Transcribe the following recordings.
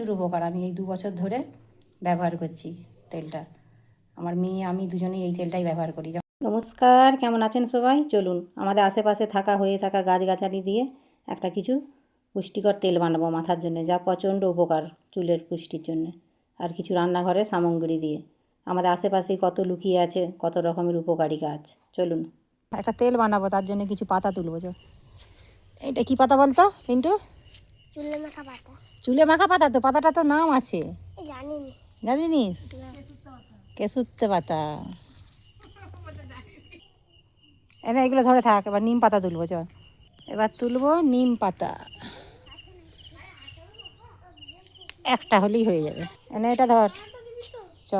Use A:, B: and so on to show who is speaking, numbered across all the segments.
A: প্রচুর উপকার। আমি এই দু বছর ধরে ব্যবহার করছি তেলটা। আমার মেয়ে, আমি দুজনেই এই তেলটাই ব্যবহার করি। নমস্কার, কেমন আছেন সবাই? চলুন, আমাদের আশেপাশে থাকা, হয়ে থাকা গাছগাছালি দিয়ে একটা কিছু পুষ্টিকর তেল বানাবো মাথার জন্য, যা প্রচণ্ড উপকার চুলের পুষ্টির জন্য। আর কিছু রান্নাঘরের সামগ্রী দিয়ে। আমাদের আশেপাশেই কত লুকিয়ে আছে, কত রকমের উপকারী গাছ। চলুন। একটা তেল বানাবো, তার জন্য কিছু পাতা তুলবো এটা কি পাতা বলতো, পিন্টু?
B: চুলে মাখা পাতা।
A: চুলে মাখা পাতা তো? পাতাটা তো নাম আছে।
B: এই জানিনি।
A: জানিস কেসুত্তে পাতা। এনে এগুলো ধরে থাক এবার নিম পাতা তুলবো চল। এবার তুলবো নিম পাতা। একটা হলেই হয়ে যাবে। এনে এটা ধর। চ।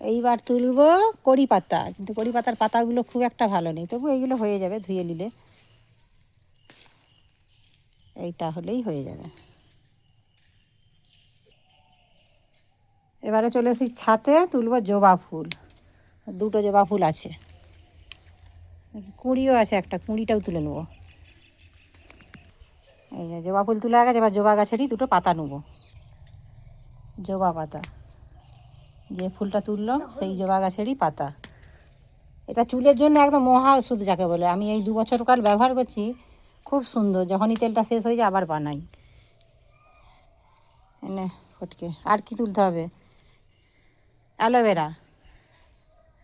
A: এইবার তুলবো কড়ি পাতা। কিন্তু কড়ি পাতার পাতাগুলো খুব একটা ভালো নেই। তবু এইগুলো হয়ে যাবে ধুয়ে নিলে। এইটা হলেই হয়ে যাবে। এবারে চলে এসেছি ছাতে তুলব জবা ফুল। দুটো জবা ফুল আছে। কুঁড়িও আছে একটা, কুঁড়িটাও তুলে নেব। এই যে জবা ফুল তুলে গেছে এবার জবা গাছেরই দুটো পাতা নেব। জবা পাতা। যে ফুলটা তুললো সেই জবা গাছেরই পাতা। এটা চুলের জন্য একদম মহা ওষুধ যাকে বলে। আমি এই দু বছরকাল ব্যবহার করছি খুব সুন্দর, যখনই তেলটা শেষ হয়ে যায় আবার বানাই। এনে ফটকে। আর কি তুলতে হবে? অ্যালোভেরা।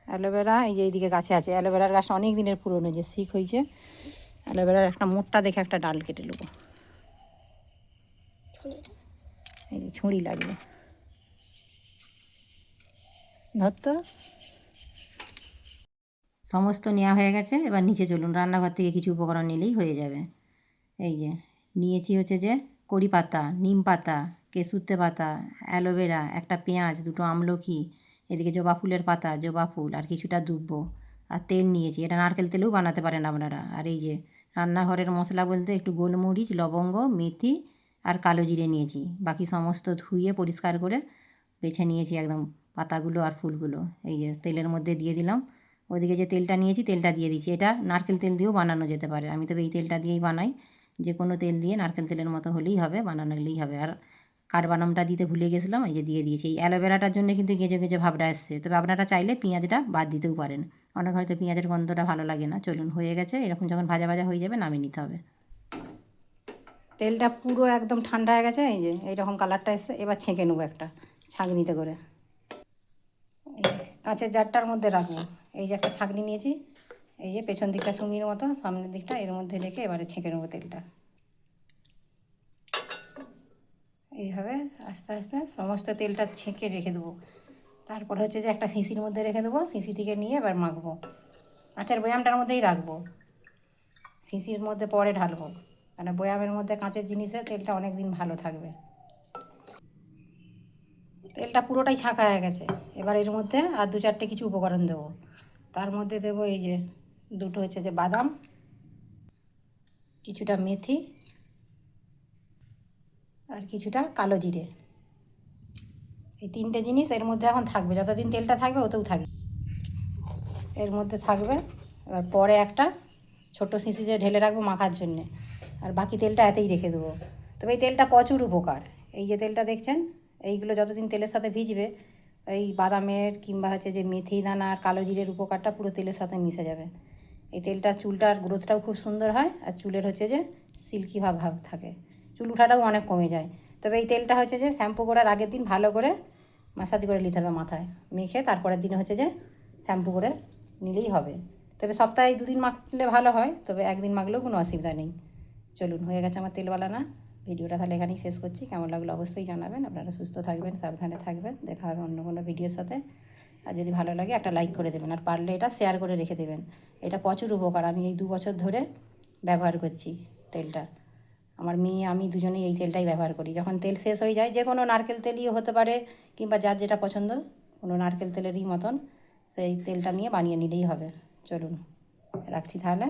A: অ্যালোভেরা, এই যে এইদিকে গাছে আছে। অ্যালোভেরার গাছ অনেক দিনের পুরনো, যে শিখ হয়েছে। অ্যালোভেরার একটা মোটটা দেখে একটা ডাল কেটে নেব। এই যে ছুঁড়ি লাগবে ধরতো সমস্ত নেওয়া হয়ে গেছে, এবার নিচে চলুন। রান্নাঘর থেকে কিছু উপকরণ নিলেই হয়ে যাবে। এই যে, নিয়েছি হচ্ছে যে কড়ি পাতা, নিম পাতা কেসুত্তে পাতা, অ্যালোভেরা, একটা পেঁয়াজ, দুটো আমলকি এদিকে জবা ফুলের পাতা, জবা ফুল, আর কিছুটা দুব্বো, আর তেল নিয়েছি। এটা নারকেল তেলেও বানাতে পারেন আপনারা। আর এই যে রান্নাঘরের মশলা বলতে একটু গোলমরিচ, লবঙ্গ, মেথি, আর কালো জিরে নিয়েছি। বাকি সমস্ত ধুয়ে পরিষ্কার করে বেছে নিয়েছি একদম পাতাগুলো আর ফুলগুলো। এই যে তেলের মধ্যে দিয়ে দিলাম। ওদিকে যে তেলটা নিয়েছি, তেলটা দিয়ে দিচ্ছি। এটা নারকেল তেল দিয়েও বানানো যেতে পারে। আমি তবে এই তেলটা দিয়েই বানাই। যে কোনো তেল দিয়ে নারকেল তেলের মতো হলেই হবে বানানোলেই হবে। আর কাঠবাদামটা দিতে ভুলে গেছিলাম, এই যে দিয়ে দিয়েছি। এই অ্যালোভেরাটার জন্য কিন্তু গেঁজে গেঁজে ভাবটা এসছে। তবে আপনারা চাইলে পেঁয়াজটা বাদ দিতেও পারেন। অনেক হয়তো পেঁয়াজের গন্ধটা ভালো লাগে না। চলুন, হয়ে গেছে। এরকম যখন ভাজা ভাজা হয়ে যাবে, নামিয়ে নিতে হবে। তেলটা পুরো একদম ঠান্ডা হয়ে গেছে, এই যে এইরকম কালারটা এসছে। এবার ছেঁকে নেব একটা ছাঁকনিতে করে। কাঁচের জারটার মধ্যে রাখব। এই যে একটা ছাঁকনি নিয়েছি। এই যে পেছন দিকটা চুঙির মতো, সামনের দিকটা, এর মধ্যে রেখে এবারে ছেঁকে নেব তেলটা। এইভাবে আস্তে আস্তে সমস্ত তেলটা ছেঁকে রেখে দেবো। তারপর হচ্ছে যে একটা শিশির মধ্যে রেখে দেবো, শিশি থেকে নিয়ে এবার মাখবো। কাঁচের বয়ামটার মধ্যেই রাখব। শিশির মধ্যে পরে ঢালবো। মানে বয়ামের মধ্যে কাঁচের জিনিসে তেলটা অনেক দিন ভালো থাকবে। তেলটা পুরোটাই ছাঁকা হয়ে গেছে। এবার এর মধ্যে আর দু চারটে কিছু উপকরণ দেবো। তার মধ্যে দেবো এই যে দুটো হচ্ছে যে বাদাম, কিছুটা মেথি আর কিছুটা কালো জিরে। এই তিনটে জিনিস এর মধ্যে এখন থাকবে, যতদিন তেলটা থাকবে ওতেও থাকবে। এর মধ্যে থাকবে, এবার পরে একটা ছোট শিশিতে ঢেলে রাখব মাখার জন্যে, আর বাকি তেলটা এতেই রেখে দেবো। তবে এই তেলটা প্রচুর উপকার। এই যে তেলটা দেখছেন, এইগুলো যতদিন তেলের সাথে ভিজবে, এই বাদামের কিংবা হচ্ছে যে মেথি দানা আর কালো জিরের উপকারটা পুরো তেলের সাথে মিশে যাবে। এই তেলটা, চুলটার গ্রোথটাও খুব সুন্দর হয় আর চুলের হচ্ছে যে সিল্কি ভাব ভাব থাকে। চুল উঠাটাও অনেক কমে যায়। তবে এই তেলটা হচ্ছে যে শ্যাম্পু করার আগের দিন ভালো করে মাসাজ করে নিতে হবে মাথায় মেখে, তারপরের দিনে হচ্ছে যে শ্যাম্পু করে নিলেই হবে। তবে সপ্তাহে দুদিন মাখলে ভালো হয়, তবে একদিন মাখলেও কোনো অসুবিধা নেই। চলুন, হয়ে গেছে আমার তেলওয়ালা না। ভিডিওটা তাহলে এখানেই শেষ করছি। কেমন লাগল অবশ্যই জানাবেন। আপনারা সুস্থ থাকবেন, সাবধানে থাকবেন। দেখা হবে অন্য কোনো ভিডিওর সাথে। আর যদি ভালো লাগে একটা লাইক করে দেবেন। আর পারলে এটা শেয়ার করে রেখে দেবেন। এটা প্রচুর উপকার। আমি এই দু বছর ধরে ব্যবহার করছি তেলটা। আমার মেয়ে, আমি দুজনেই এই তেলটাই ব্যবহার করি। যখন তেল শেষ হয়ে যায় যে কোনো নারকেল তেলই হতে পারে কিংবা যার যেটা পছন্দ, কোনো নারকেল তেলেরই মতন সেই তেলটা নিয়ে বানিয়ে নিলেই হবে। চলুন, রাখছি তাহলে।